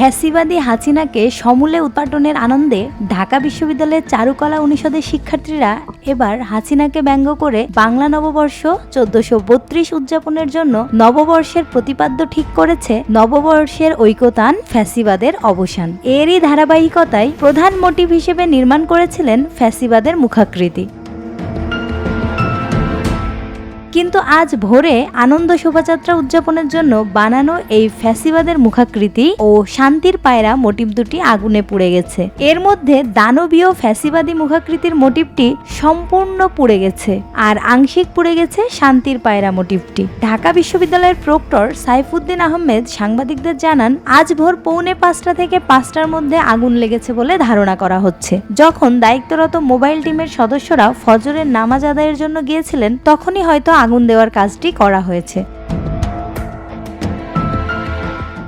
ফ্যাসিবাদী হাসিনাকে সমূলে উৎপাটনের আনন্দে ঢাকা বিশ্ববিদ্যালয়ের চারুকলা অনুষদের শিক্ষার্থীরা এবার হাসিনাকে ব্যঙ্গ করে বাংলা নববর্ষ চোদ্দশো বত্রিশ উদযাপনের জন্য নববর্ষের প্রতিপাদ্য ঠিক করেছে নববর্ষের ঐকতান ফ্যাসিবাদের অবসান। এরই ধারাবাহিকতায় প্রধান মোটিভ হিসেবে নির্মাণ করেছিলেন ফ্যাসিবাদের মুখাকৃতি। কিন্তু আজ ভোরে আনন্দ শোভাযাত্রা উদযাপনের জন্য বানানো এই ফ্যাসিবাদের মুখাকৃতি ও শান্তির পায়রা মোটিভ দুটি আগুনে পুড়ে গেছে। এর মধ্যে দানবীয় ফ্যাসিবাদী মুখাকৃতির মোটিভটি সম্পূর্ণ পুড়ে গেছে আর আংশিক পুড়ে গেছে শান্তির পায়রা মোটিভটি। ঢাকা বিশ্ববিদ্যালয়ের প্রক্টর সাইফুদ্দিন আহমেদ সাংবাদিকদের জানান, আজ ভোর পৌনে পাঁচটা থেকে পাঁচটার মধ্যে আগুন লেগেছে বলে ধারণা করা হচ্ছে। যখন দায়িত্বরত মোবাইল টিমের সদস্যরা ফজরের নামাজ আদায়ের জন্য গিয়েছিলেন, তখনই হয়তো আগুন দেওয়ার কাজটি করা হয়েছে।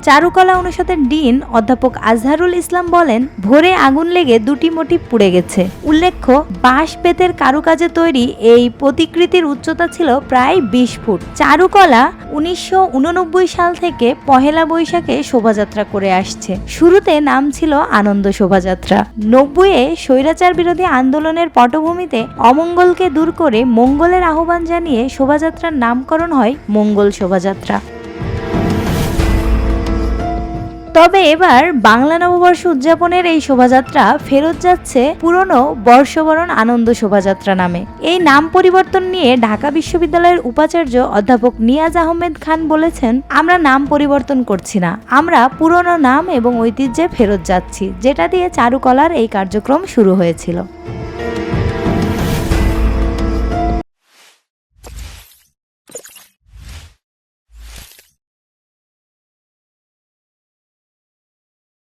চারুকলা অনুষদের ডিন অধ্যাপক আজহারুল ইসলাম বলেন, ভোরে আগুন লেগে দুটি মোটিভ পুড়ে গেছে। উল্লেখ্য বাঁশ বেতের কারুকাজে তৈরি এই প্রতিকৃতির উচ্চতা ছিল প্রায় বিশ ফুট। চারুকলা উনিশশো উননব্বই সাল থেকে পহেলা বৈশাখে শোভাযাত্রা করে আসছে। শুরুতে নাম ছিল আনন্দ শোভাযাত্রা। নব্বইয়ে স্বৈরাচার বিরোধী আন্দোলনের পটভূমিতে অমঙ্গলকে দূর করে মঙ্গলের আহ্বান জানিয়ে শোভাযাত্রার নামকরণ হয় মঙ্গল শোভাযাত্রা। তবে এবার বাংলা নববর্ষ উদযাপনের এই শোভাযাত্রা ফেরত যাচ্ছে পুরনো বর্ষবরণ আনন্দ শোভাযাত্রা নামে। এই নাম পরিবর্তন নিয়ে ঢাকা বিশ্ববিদ্যালয়ের উপাচার্য অধ্যাপক নিয়াজ আহমেদ খান বলেছেন, আমরা নাম পরিবর্তন করছি না। আমরা পুরনো নাম এবং ঐতিহ্যে ফেরত যাচ্ছি, যেটা দিয়ে চারুকলার এই কার্যক্রম শুরু হয়েছিল।